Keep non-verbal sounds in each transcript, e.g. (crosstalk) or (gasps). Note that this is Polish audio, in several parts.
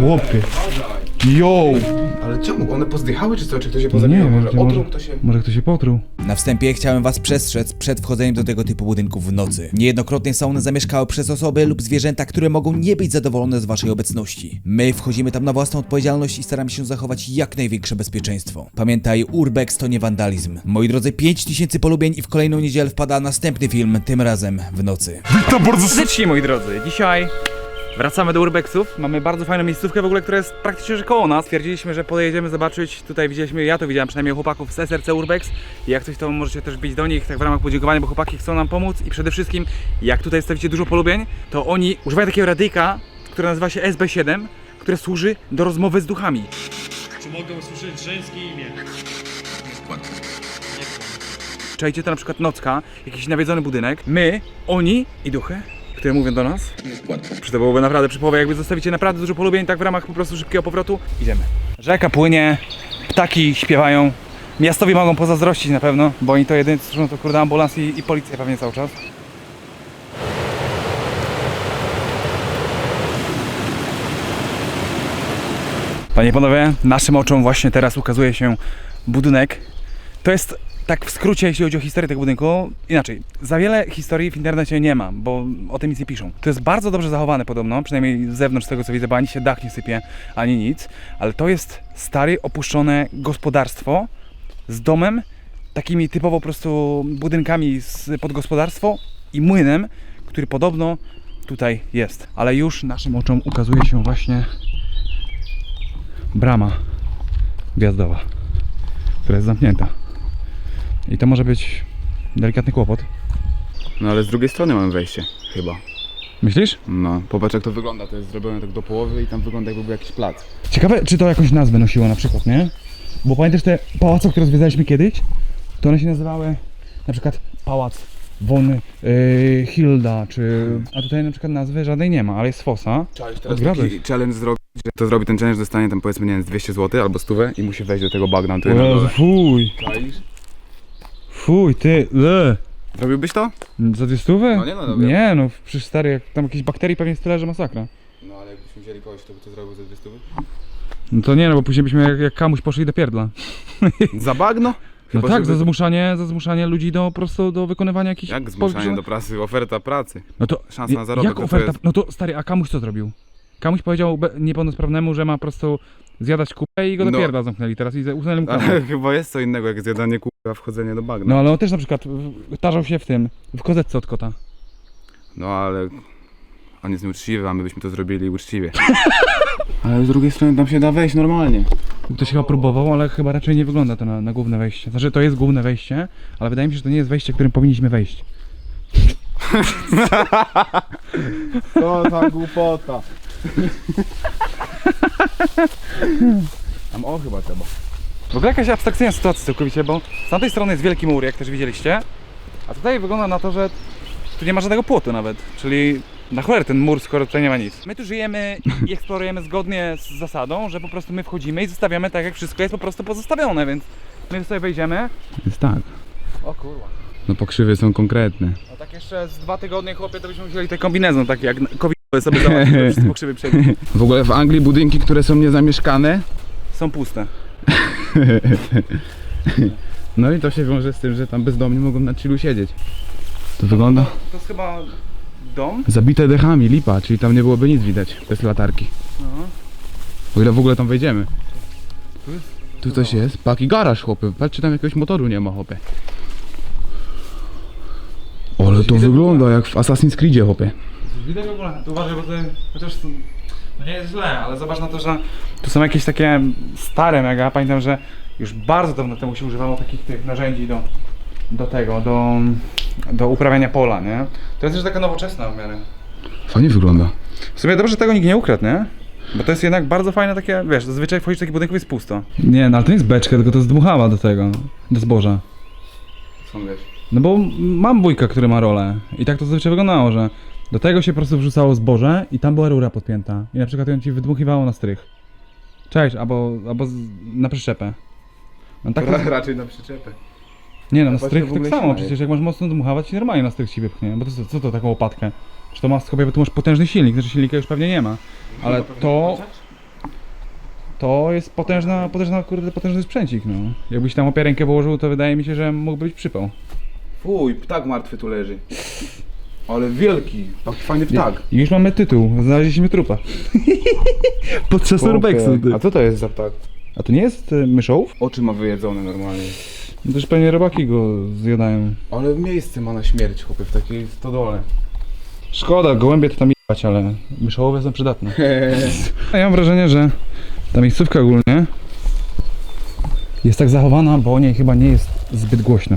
Chłopie. Yo! Ale czemu? One pozdychały czy co? Czy ktoś się Nie, pozabijał? może, Może może, otruł kto się... może ktoś się potruł. Na wstępie chciałem was przestrzec przed wchodzeniem do tego typu budynków w nocy. Niejednokrotnie są one zamieszkałe przez osoby lub zwierzęta, które mogą nie być zadowolone z waszej obecności. My wchodzimy tam na własną odpowiedzialność i staramy się zachować jak największe bezpieczeństwo. Pamiętaj, urbex to nie wandalizm. Moi drodzy, 5000 polubień i w kolejną niedzielę wpada następny film, tym razem w nocy. Witam bardzo serdecznie, moi drodzy. Dzisiaj wracamy do Urbexów. Mamy bardzo fajną miejscówkę w ogóle, która jest praktycznie że koło nas. Stwierdziliśmy, że pojedziemy zobaczyć. Tutaj widzieliśmy, ja to widziałem przynajmniej u chłopaków z SRC Urbex. I jak coś to możecie też bić do nich, tak w ramach podziękowania, bo chłopaki chcą nam pomóc. I przede wszystkim, jak tutaj stawicie dużo polubień, to oni używają takiego radyjka, które nazywa się SB7, które służy do rozmowy z duchami. Czy mogę usłyszeć żeńskie imię? Czajcie to na przykład nocka, jakiś nawiedzony budynek. My, oni i duchy, które mówią do nas. Czy to byłoby naprawdę przy połowie, jakby zostawicie naprawdę dużo polubień, tak w ramach po prostu szybkiego powrotu. Idziemy. Rzeka płynie, ptaki śpiewają. Miastowi mogą pozazdrościć na pewno, bo oni to jedynie słyszą to kurde ambulans i, i policja pewnie cały czas. Panie i panowie, naszym oczom właśnie teraz ukazuje się budynek. To jest tak w skrócie, jeśli chodzi o historię tego budynku. Inaczej, za wiele historii w internecie nie ma, bo o tym nic nie piszą. To jest bardzo dobrze zachowane podobno, przynajmniej z zewnątrz tego co widzę, bo ani się dach nie sypie, ani nic. Ale to jest stare, opuszczone gospodarstwo z domem, takimi typowo po prostu budynkami pod gospodarstwo i młynem, który podobno tutaj jest. Ale już naszym oczom ukazuje się właśnie brama wjazdowa, która jest zamknięta. I to może być delikatny kłopot. No ale z drugiej strony mamy wejście, chyba. Myślisz? No, popatrz jak to wygląda. To jest zrobione tak do połowy i tam wygląda jakby był jakiś plac. Ciekawe, czy to jakąś nazwę nosiło na przykład, nie? Bo pamiętasz te pałace, które zwiedzaliśmy kiedyś? To one się nazywały na przykład Pałac von yy, Hilda, czy... A tutaj na przykład nazwy żadnej nie ma, ale jest fosa. Czaisz teraz taki challenge zrobić, że to zrobi ten challenge, dostanie tam powiedzmy, nie wiem, z 200 zł albo 100 i musi wejść do tego bagna tu O na dole. fuj, Czaisz? Fuj, ty, le. Robiłbyś to? Za dwie stówy? No nie, no dobra. Nie, no przecież stary, jak tam jakieś bakterii pewnie jest tyle, że masakra. No ale jakbyśmy wzięli kogoś, to by to zrobił za 200 No to nie, no bo później byśmy jak, jak kamuś poszli do pierdla. (laughs) Za bagno? No Chyba, tak, żeby- za zmuszanie, za zmuszanie ludzi do po prostu do wykonywania jakichś... Jak zmuszanie do pracy, oferta pracy. No to Szansa na zarobek, Jak no to oferta? jest- No to stary, a kamuś co zrobił? Kamuś powiedział be- niepełnosprawnemu, że ma po prostu zjadać kupę i go do No. pierdla zamknęli teraz i za- uznali mu (laughs) chyba jest co innego jak zjadanie kurwa wchodzenie do bagna. No ale on też na przykład w- tarzał się w tym, w kozetce od kota. No ale on jest nieuczciwy, a my byśmy to zrobili uczciwie. (laughs) ale z drugiej strony tam się da wejść normalnie. Ktoś chyba próbował, ale chyba raczej nie wygląda to na, na główne wejście. Znaczy to jest główne wejście, ale wydaje mi się, że to nie jest wejście, którym powinniśmy wejść. (laughs) To za głupota. (laughs) Tam o chyba trzeba. W ogóle jakaś abstrakcyjna sytuacja całkowicie, bo z tamtej strony jest wielki mur, jak też widzieliście, a tutaj wygląda na to, że tu nie ma żadnego płotu nawet, czyli na cholerę ten mur, skoro tutaj nie ma nic. My tu żyjemy i eksplorujemy zgodnie z zasadą, że po prostu my wchodzimy i zostawiamy tak, jak wszystko jest po prostu pozostawione, więc my sobie wejdziemy. Jest tak. O kurwa. No pokrzywy są konkretne. No tak jeszcze z dwa tygodnie, chłopie, to byśmy musieli te kombinezon takie jak covid sobie wszystko krzywy. (laughs) W ogóle w Anglii budynki, które są niezamieszkane. Są puste. (laughs) No i to się wiąże z tym, że tam bezdomni mogą na chillu siedzieć. To wygląda? To jest chyba dom? Zabite dechami, lipa, czyli tam nie byłoby nic widać bez latarki. No. O ile w ogóle tam wejdziemy. Tu jest- Tu coś jest? Paki garaż, chłopy. Patrz, czy tam jakiegoś motoru nie ma, chłopie. Ale to wygląda jak w Assassin's Creedzie, chłopie. Widać w ogóle, tu uważaj, bo to chociaż to, no nie jest źle, ale zobacz na to, że tu są jakieś takie stare mega, pamiętam, że już bardzo dawno temu się używało takich tych narzędzi do, do tego, do, do uprawiania pola, nie? To jest też taka nowoczesna w miarę. Fajnie wygląda. W sumie dobrze, że tego nikt nie ukradł, nie? Bo to jest jednak bardzo fajne takie, wiesz, zazwyczaj wchodzisz do takich budynków i jest pusto. Nie, no ale to nie jest beczka, tylko to jest dmuchała do tego, do zboża. Są wiesz. No bo mam wujka, który ma rolę i tak to zazwyczaj wyglądało, że do tego się po prostu wrzucało zboże i tam była rura podpięta i na przykład ją ci wydmuchiwało na strych. Cześć, albo, albo z, na przyczepę. No tak, (laughs) Raczej na przyczepę. nie no, na właśnie strych w tak ogóle samo, przecież jak masz mocno dmuchawać, normalnie na strych ci wypchnie, bo to co, co to taką łopatkę? Czy to masz sobie, bo tu masz potężny silnik, znaczy silnika już pewnie nie ma, ale to, to jest potężna, potężna, kurde, potężny sprzęcik, no. Jakbyś tam opiarenkę położył, to wydaje mi się, że mógłby być przypał. Fuj, ptak martwy tu leży. Ale wielki, taki fajny ptak. I już mamy tytuł, znaleźliśmy trupa. (laughs) Podczas urbexu, ty. A co to jest za ptak? A to nie jest y, myszołów? Oczy ma wyjedzone normalnie. No też pewnie robaki go zjadają. Ale miejsce ma na śmierć, chłopie, w takiej stodole. Szkoda, gołębie to tam jebać, ale myszołowe są przydatne. A (laughs) ja mam wrażenie, że ta miejscówka ogólnie jest tak zachowana, bo o niej chyba nie jest zbyt głośno.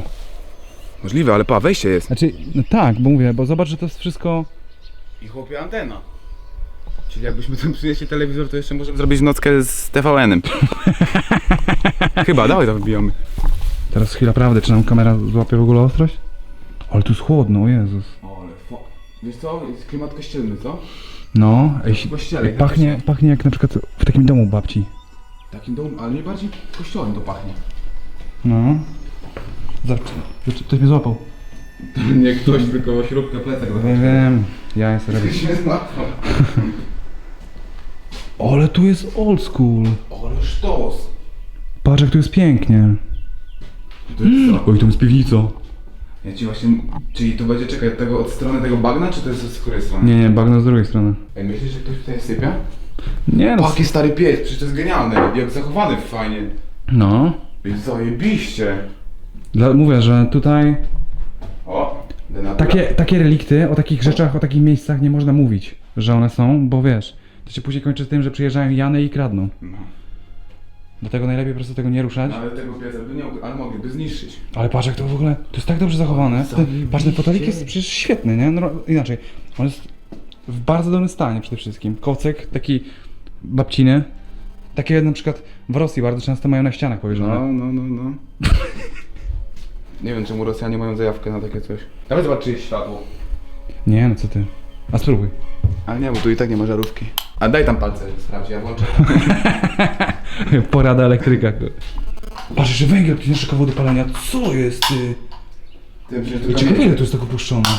Możliwe, ale pa, wejście jest. Znaczy, no tak, bo mówię, bo zobacz, że to jest wszystko... I chłopie antena. Czyli jakbyśmy tam przynieśli telewizor, to jeszcze możemy zrobić nockę z TVN-em. (laughs) Chyba, dawaj to wybijamy. Teraz chwila prawdy, czy nam kamera złapie w ogóle ostrość? Ale tu jest chłodno, o Jezus. O, ale fo... Wiesz co, jest klimat kościelny, co? No, ej, W kościele. ej, pachnie, pachnie jak na przykład w takim domu babci. Takim domu, ale nie bardziej kościołem to pachnie. No. Zobacz, zobacz, ktoś mnie złapał. (laughs) Nie ktoś, tylko śrubkę plecak. Nie wiem, ja jestem robię. się złapał. (laughs) Ale tu jest old school. Ale sztos. Patrz jak tu jest pięknie. To jest co? Oj, tu jest piwnica. Ja ci właśnie... Czyli to będzie, czekaj, tego, od strony tego bagna, czy to jest z której strony? Nie, nie, bagno z drugiej strony. Ej, myślisz, że ktoś tutaj sypia? Nie no. Paki stary pies, przecież to jest genialne. Jak zachowany fajnie. No. Zajebiście. Dla, mówię, że tutaj O, denatura. takie, takie relikty, o takich rzeczach, o takich miejscach nie można mówić, że one są, bo wiesz, to się później kończy tym, że przyjeżdżają Jany i kradną. No. Dlatego najlepiej po prostu tego nie ruszać. No, ale tego pieca by nie ale mogliby zniszczyć. Ale patrz jak to w ogóle, to jest tak dobrze zachowane. Ten, patrz, ten fotelik jest przecież świetny, nie? No, inaczej, on jest w bardzo dobrym stanie przede wszystkim. Kocek, taki babciny. Takie na przykład w Rosji bardzo często mają na ścianach powieszone. No, no, no, no. (laughs) nie wiem, czemu Rosjanie mają zajawkę na takie coś. Dawaj zobacz, czy jest światło. Nie, no co ty. A spróbuj. Ale nie, bo tu i tak nie ma żarówki. A daj tam palce, sprawdź, ja włączę. (laughs) Porada elektryka. Patrz, jeszcze węgiel tu naszykował do palenia. Co jest ty? Tym, przecież I ciekawe ile tu jest tego puszczone.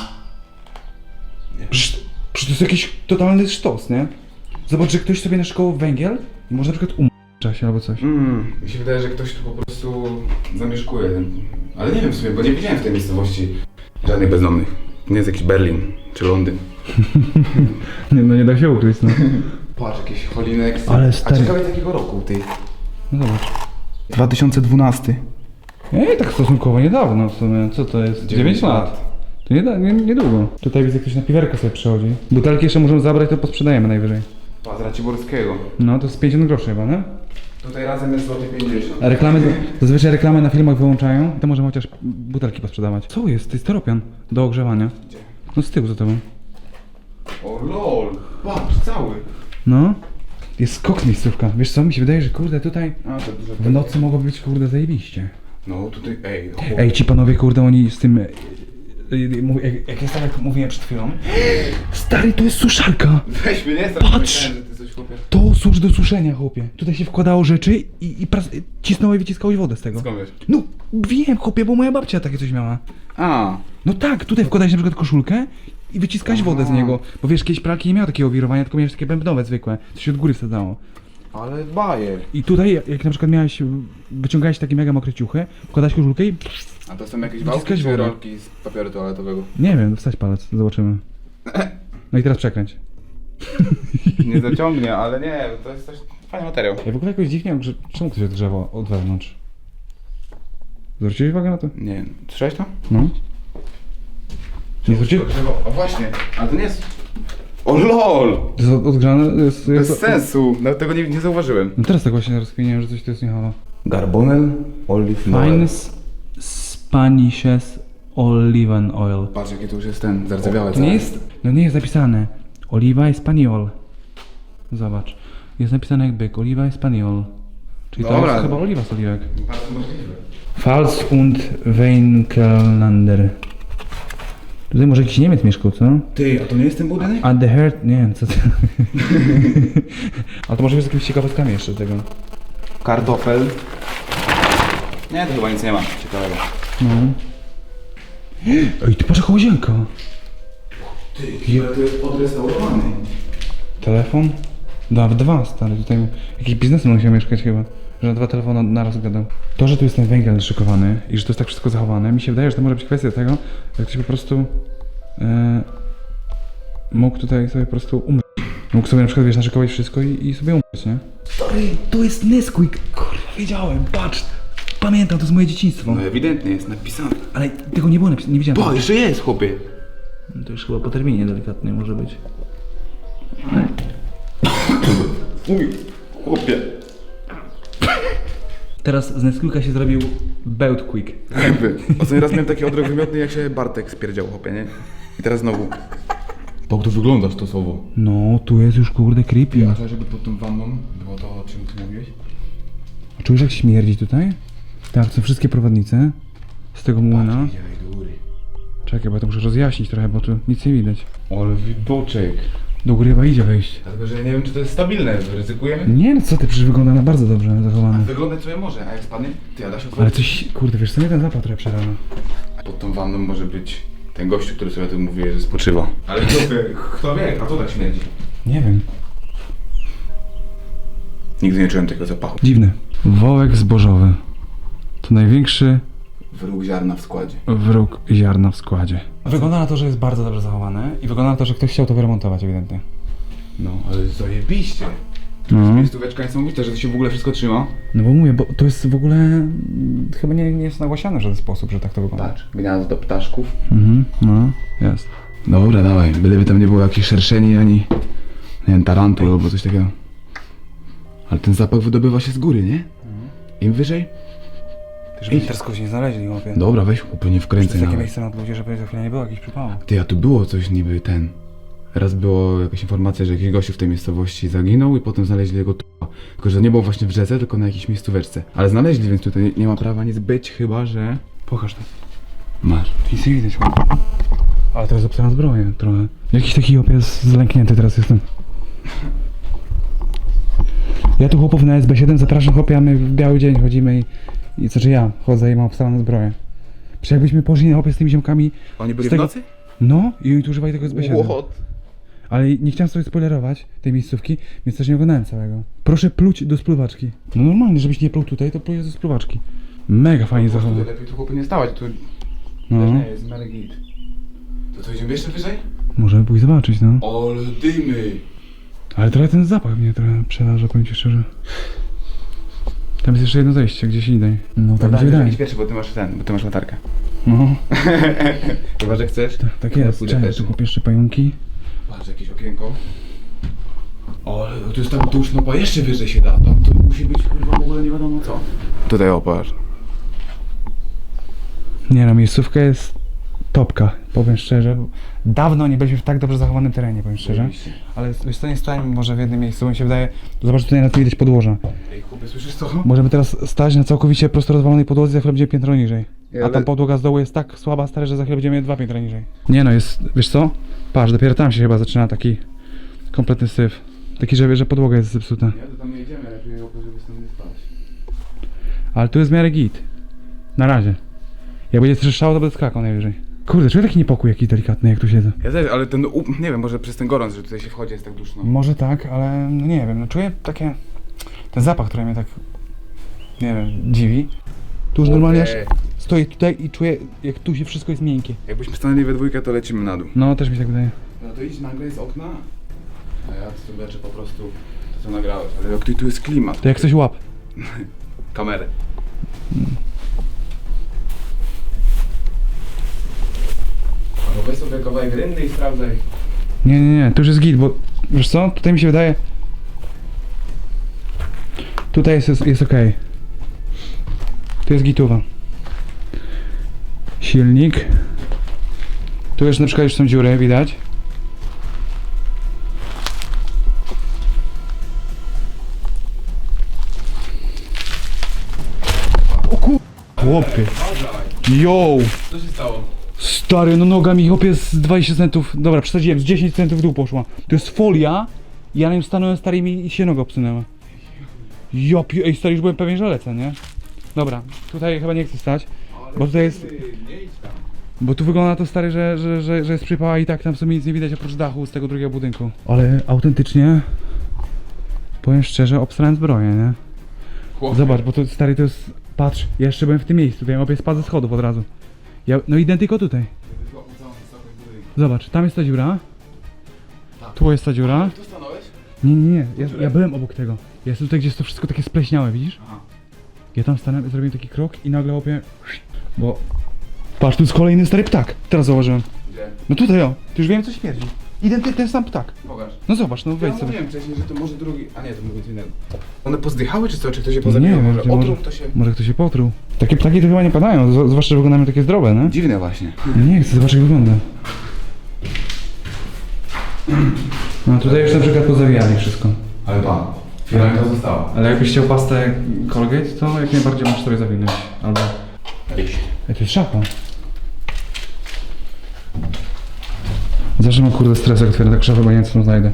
Przecież, przecież to jest jakiś totalny sztos, nie? Zobacz, że ktoś sobie naszykował węgiel i może na przykład umrzeć w czasie albo coś. Mm, mi się wydaje, że ktoś tu po prostu zamieszkuje. Ale nie wiem w sumie, bo nie widziałem w tej miejscowości żadnych bezdomnych. Nie jest jakiś Berlin czy Londyn. (laughs) Nie, no nie da się ukryć, no. (laughs) Patrz, jakiś Holinek. Ale stary- A ciekawe jakiego roku ty? No zobacz. 2012. Ej, tak stosunkowo niedawno w sumie. Co to jest? 9 lat. To nie, nie, niedługo. Tutaj widzę, ktoś na piwerkę sobie przychodzi. Butelki jeszcze możemy zabrać, to posprzedajemy najwyżej. Pa, z Raciborskiego. No, to jest 50 groszy chyba, nie? Tutaj razem jest złoty 50. A reklamy, zazwyczaj reklamy na filmach wyłączają, to możemy chociaż butelki posprzedawać. Co jest? To jest steropian do ogrzewania. Gdzie? No z tyłu za tobą. O lol, patrz, cały. No. Jest koks miejscówka. Wiesz co, mi się wydaje, że kurde tutaj A, to dużo. w nocy mogło być kurde zajebiście. No tutaj, ej, chłop. Ej, ci panowie kurde, oni z tym... e, e, mów- Jak, jak jest tak, jak mówiłem przed chwilą. (gasps) Stary, to jest suszarka! Weź mnie, nie strasz, Patrz! myślałem, że ty coś chłopie. To służy do suszenia, chłopie. Tutaj się wkładało rzeczy i, i pras- cisnąłeś wyciskałeś wodę z tego. Skąd wiesz? No, wiem, chłopie, bo moja babcia takie coś miała. A, No tak, tutaj wkładałeś na przykład koszulkę i wyciskałeś wodę z niego. Bo wiesz, kiedyś pralki nie miały takiego wirowania, tylko miałeś takie bębnowe zwykłe, co się od góry wsadzało. ale bajer. I tutaj, jak na przykład miałeś, wyciągałeś takie mega mokre ciuchy, wkładałeś koszulkę i A to są jakieś Wyciskać wałki czy wodę. rolki z papieru toaletowego? nie wiem, wstać palec, zobaczymy. (laughs) No i teraz przekręć. Nie zaciągnie, ale nie, to jest coś, fajny materiał. Ja w ogóle jakoś dziwnie, że czemu to się odgrzewa od wewnątrz? Zwróciłeś uwagę na to? Nie słyszałeś to? No. Nie zwróciłeś? O właśnie, ale to nie jest... O lol! To jest od- odgrzane, jest... Bez jest sensu, nawet tego nie, nie zauważyłem. No teraz tak właśnie rozkminiłem, że coś tu jest niehalo. Garbonel Olive Finest Spanishes Olive Oil. Patrz jaki to już jest ten, zardzewiałe To nie jest, no nie jest napisane. Oliva Espaniol. Zobacz. Jest napisane jak byk. Oliva Espaniol. Czyli to Dobra. jest chyba oliwa z oliwek. Bardzo możliwe. Fals und Weinkellander. Tutaj może jakiś Niemiec mieszkał, co? Ty, a to nie jest ten budynek? A the Herd... Nie wiem, co to... (laughs) A to może być z jakimiś ciekawostkami jeszcze tego. Kartofel. Nie, to chyba nic nie ma ciekawego. No. Ej, ty patrz jaka łazienka. Ty, ale to jest odrestaurowany. Telefon. Da, w dwa, stary. Tutaj jakiś biznesmen musiał mieszkać chyba. Że na dwa telefony naraz gadał. To, że tu jest ten węgiel szykowany i że to jest tak wszystko zachowane, mi się wydaje, że to może być kwestia tego, że ktoś po prostu e, mógł tutaj sobie po prostu umrzeć. Mógł sobie na przykład, wiesz, naszykować wszystko i, i sobie umrzeć, nie? Stary, to jest Nesquik. Kurwa, wiedziałem, patrz. Pamiętam, to jest moje dzieciństwo. No ewidentnie jest napisane. Ale tego nie było napisane, nie widziałem. Bo, jeszcze jest, chłopie. To już chyba po terminie delikatnie może być. Uj, chłopie. Teraz z Nesquika się zrobił Beut Quick. Jakby. Ostatni raz miałem taki odrok wymiotny, jak się Bartek spierdział, chłopie, nie? I teraz znowu. Tak to wygląda stosowo. No, tu jest już kurde creepy. A to, żeby pod tą wanną było to, o czym ty mówiłeś? A czujesz jak śmierdzi tutaj? Tak, to są wszystkie prowadnice z tego młyna. Idziemy do góry. Czekaj, bo ja to muszę rozjaśnić trochę, bo tu nic nie widać. Ale widoczek. Do góry chyba idzie wejść. Dlatego, że ja nie wiem, czy to jest stabilne. Ryzykujemy? Nie no co ty, przecież wygląda na bardzo dobrze zachowane. Wyglądać sobie może, a jak spadnie, ty, a da się Ale coś, kurde, wiesz co, mnie ten zapach trochę przerana. Pod tą wanną może być ten gościu, który sobie o tym mówi, że spoczywa. Ale chłopie, kto wie, a to tak śmierdzi. Nie wiem. Nigdy nie czułem tego zapachu. Dziwne. Wołek zbożowy. To największy Wróg ziarna w składzie. wróg ziarna w składzie. Wygląda na to, że jest bardzo dobrze zachowane i wygląda na to, że ktoś chciał to wyremontować ewidentnie. No, ale zajebiście. Tu No. jest miejscóweczka niesamowita, że to się w ogóle wszystko trzyma. No bo mówię, bo to jest w ogóle mm, chyba nie, nie jest nagłaśniane w żaden sposób, że tak to wygląda. Patrz, gniazdo ptaszków. Mhm, no, jest. Dobra, dawaj. Byleby tam nie było jakichś szerszeni, ani nie wiem, tarantul albo coś takiego. Ale ten zapach wydobywa się z góry, nie? Im wyżej? Żeby teraz kogoś nie znaleźli, chłopie. Dobra, weź chłopie, nie To wkręcaj takie nawet. miejsce na ludzie, żeby za chwilę nie było jakichś przypałów. Ty, a tu było coś niby ten. Raz było jakaś informacja, że jakiś gościu w tej miejscowości zaginął i potem znaleźli jego trupa. Tylko, że nie było właśnie w rzece, tylko na jakiejś miejscóweczce. Ale znaleźli, więc tutaj nie, ma prawa nic być, chyba że... Pokaż to. Masz. Nic nie widać, chłopie. Ale jest obsana zbroję trochę. Jakiś taki opies zlęknięty teraz jestem. Ja tu chłopów na SB7 zapraszam chłopie, a my w biały dzień chodzimy i... i co czy ja chodzę i mam obstaną zbroję. Przecież jakbyśmy poszli na chłopie z tymi ziomkami, Oni byli Z tego- w nocy? no i oni tu używali tego SB7. What? Ale nie chciałem sobie spoilerować tej miejscówki, więc też nie oglądałem całego. Proszę pluć do spluwaczki. No normalnie, żebyś nie pluł tutaj, to pluj do spluwaczki. Mega fajnie zachowane. Lepiej tu chłopy nie stawać, tu No, też nie jest miarę git. To co, idziemy jeszcze wyżej? możemy pójść zobaczyć, no. Ale dymy! Ale trochę ten zapach mnie trochę przeraża, powiem ci szczerze. Tam jest jeszcze jedno zejście, gdzieś indziej. No tak mi się wydaje. idź pierwszy, bo ty masz ten, bo ty masz latarkę. No, (laughs) Chyba, że chcesz? tak, tak jest. pójdę Czekaj, pierwszy. tu kupię jeszcze pająki. Patrz, jakieś okienko. O, ale tu jest tak duszno, bo jeszcze wyżej się da. Tam to musi być kurwa w ogóle nie wiadomo co. Tutaj opatrz. Nie no, miejscówka jest topka, powiem szczerze. Dawno nie byliśmy w tak dobrze zachowanym terenie, powiem szczerze. Ale wiesz co, nie stajemy może w jednym miejscu, bo mi się wydaje... Zobacz, tutaj na to widać podłoża. Ej, chłopie, słyszysz co? Możemy teraz stać na całkowicie prosto rozwalonej podłodze, za chwilę będzie piętro niżej. A Ale- ta podłoga z dołu jest tak słaba, stary, że za chwilę będziemy dwa piętra niżej. Nie no, jest, wiesz co? Patrz, dopiero tam się chyba zaczyna taki kompletny syf. Taki, że, że podłoga jest zepsuta. Ja to tam nie idziemy, lepiej żeby stąd nie spać. Ale tu jest w miarę git. Na razie. Jak będzie trzeszczało, to będę skakał najwyżej. Kurde, czuję taki niepokój jakiś delikatny, jak tu siedzę. Ja też, ale ten, u- nie wiem, może przez ten gorąc, że tutaj się wchodzi, jest tak duszno. Może tak, ale no nie wiem, no czuję takie... Ten zapach, który mnie tak... Nie wiem, dziwi. Tu już normalnie aż stoję tutaj i czuję, jak tu się wszystko jest miękkie. Jakbyśmy stanęli we dwójkę, to lecimy na dół. No, też mi się tak wydaje. No to idź nagle z okna. A ja zobaczę po prostu to, co nagrałeś. Ale jak tu, tu jest klimat. To jak coś łap. Kamerę. Albo weź sobie kawałek rynny i sprawdzaj. Nie, nie, nie, tu już jest git, bo wiesz co, tutaj mi się wydaje... Tutaj jest, jest, jest ok. Tu jest gituwa. Silnik. Tu już na przykład już są dziury, widać. O kur... Chłopie. Yo! Co się stało? Stary, no noga mi chłopie z 20 centów, dobra, przesadziłem, z 10 centów w dół poszła. To jest folia i ja na nim stanąłem stary i mi się noga obsunęła. Ja pi- ej stary, już byłem pewien, że lecę, nie? Dobra, tutaj chyba nie chcę stać, bo tutaj jest, bo tu wygląda to stary, że, że, że, że jest przypała i tak tam w sumie nic nie widać oprócz dachu z tego drugiego budynku. Ale autentycznie Powiem szczerze, obstrałem zbroję, nie? Zobacz, bo to stary to jest. Patrz, ja jeszcze byłem w tym miejscu, wiem, obie spadł ze schodów od razu. Ja, no identyko tutaj. Zobacz, tam jest ta dziura. Tu jest ta dziura. Tu stanąłeś? Nie, nie, nie, ja, ja byłem obok tego. Ja jestem tutaj, gdzie jest to wszystko takie spleśniałe, widzisz? Aha. Ja tam stanąłem, zrobiłem taki krok i nagle łapię... Bo... Patrz, tu jest kolejny stary ptak. Teraz zauważyłem. Gdzie? No tutaj o, ty już wiem co śmierdzi. Identy ten sam ptak. Pokaż. No zobacz, no Ja wejdź sobie. mówiłem wcześniej, że to może drugi... A nie, to mógł być innego. One pozdychały czy co? Czy ktoś się Nie pozabijał? wiem, może może- to się... Może ktoś się potruł. Takie ptaki to chyba nie padają, zwłaszcza, że wyglądają takie zdrowe, nie? Dziwne właśnie. Nie chcę zobaczyć jak wygląda. No tutaj już na przykład pozawijali wszystko. Ale pan, firanka została. Ale jakbyś chciał pastę Colgate, to jak najbardziej możesz sobie zawinąć. Albo... Ej, to jest szapa. Zawsze mam kurde stres jak otwieram tak szafę, bo nie wiem co tam znajdę.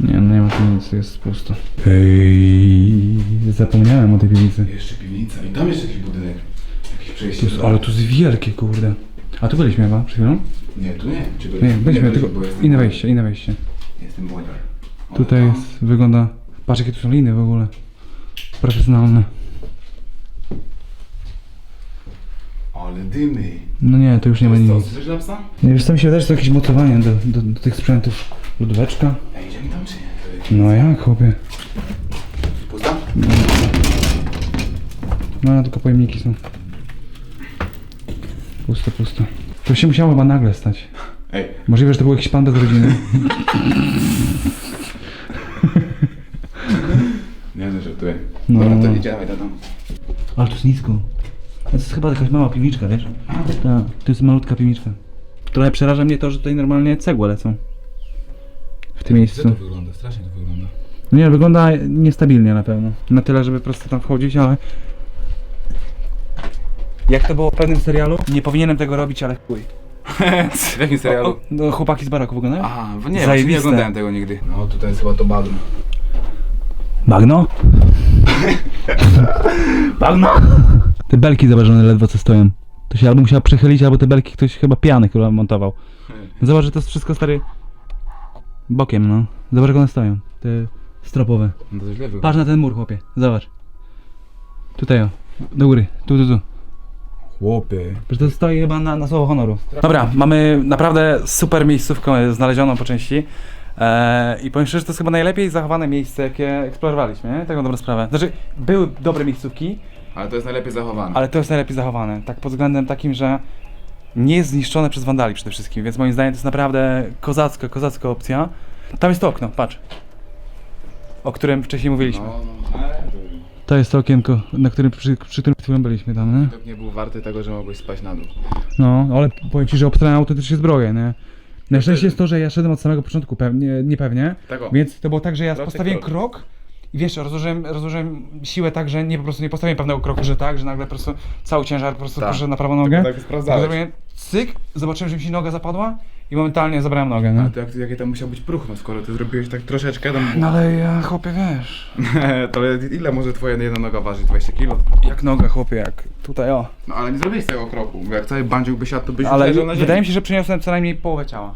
Nie, no nie ma tu nic, jest pusto. Ej, zapomniałem o tej piwnicy. Jeszcze piwnica i tam jeszcze jakiś budynek. Jakieś Tu przejście. jest, ale tu jest wielkie, kurde. A tu byliśmy chyba przed chwilą? Nie, tu nie. Czy Nie, byliśmy, tylko bo jestem inne wejście, inne wejście. Jestem. O, Tutaj jest, wygląda... Patrz jakie tu są liny w ogóle. Profesjonalne. Ale dymy. No nie, to już nie ma Co, nic. słyszysz na psa? Nie wiesz co mi się wydaje, że to jakieś mocowanie do, do, do tych sprzętów. Lodóweczka. Ej, idziemy tam czy nie? No jak chłopie? Pusta? No tylko pojemniki są. Pusto, pusto. To się musiało chyba nagle stać. Ej, Możliwe, że to był jakiś pan bez rodziny. nie no, żartuję. No. Dobra, to idziemy do tam. Ale tu jest nisko. To jest chyba jakaś mała piwniczka, wiesz? Tak, to jest malutka piwniczka. Trochę przeraża mnie to, że tutaj normalnie cegły lecą. W tym miejscu. wygląda? Strasznie to wygląda. No nie, wygląda niestabilnie na pewno. Na tyle, żeby po prostu tam wchodzić, ale... Jak to było w pewnym serialu? Nie powinienem tego robić, ale chuj. W jakim serialu? O, no, chłopaki z baraku wyglądają? Aha, bo nie, właśnie nie oglądałem tego nigdy. No tutaj jest chyba to bagno. Bagno? (laughs) Bagno? Te belki zobaczone ledwo co stoją. To się albo musiała przechylić, albo te belki ktoś chyba pijany chyba montował. Zobacz, że to jest wszystko stary bokiem, no. Zobacz jak one stoją. Te stropowe. No to źle wygląda. Patrz na ten mur, chłopie. Zobacz. Tutaj o. Do góry. Tu, tu, tu. Chłopie. To stoi chyba na, na słowo honoru. Dobra, mamy naprawdę super miejscówkę znalezioną po części. Eee, I powiem szczerze, że to jest chyba najlepiej zachowane miejsce, jakie eksplorowaliśmy, nie? Tak na dobrą sprawę. Znaczy, były dobre miejscówki, Ale to jest najlepiej zachowane. ale to jest najlepiej zachowane. Tak pod względem takim, że nie jest zniszczone przez wandali przede wszystkim, więc moim zdaniem to jest naprawdę kozacka, kozacka opcja. Tam jest to okno, patrz. O którym wcześniej mówiliśmy. No, no, ale To jest to okienko, na którym, przy, przy którym przed chwilą byliśmy tam, nie? to nie był warty tego, że mogłeś spać na dół. No, ale powiem ci, że obstrałem autentycznie zbroję, nie? Na szczęście jest to, że ja szedłem od samego początku pewnie, niepewnie, Tego. więc to było tak, że ja Raczej postawiłem krok. krok i wiesz, rozłożyłem, rozłożyłem siłę tak, że nie po prostu nie postawiłem pewnego kroku, że tak, że nagle po prostu cały ciężar po prostu Tak. poszedł na prawą nogę. tak sprawdzałeś. Zrobiłem cyk, zobaczyłem, że mi się noga zapadła i momentalnie zabrałem nogę, A nie? to jak, jakie tam musiał być próch, no skoro ty zrobiłeś tak troszeczkę, tam No ale ja, chłopie, wiesz, (laughs) to ile może twoja jedna noga waży? 20 kilo? jak noga, chłopie, jak tutaj, o. No ale nie zrobiłeś tego kroku, bo jak cały bandziuk by siadł, to byś Ale na ziemi. wydaje mi się, że przyniosłem co najmniej połowę ciała.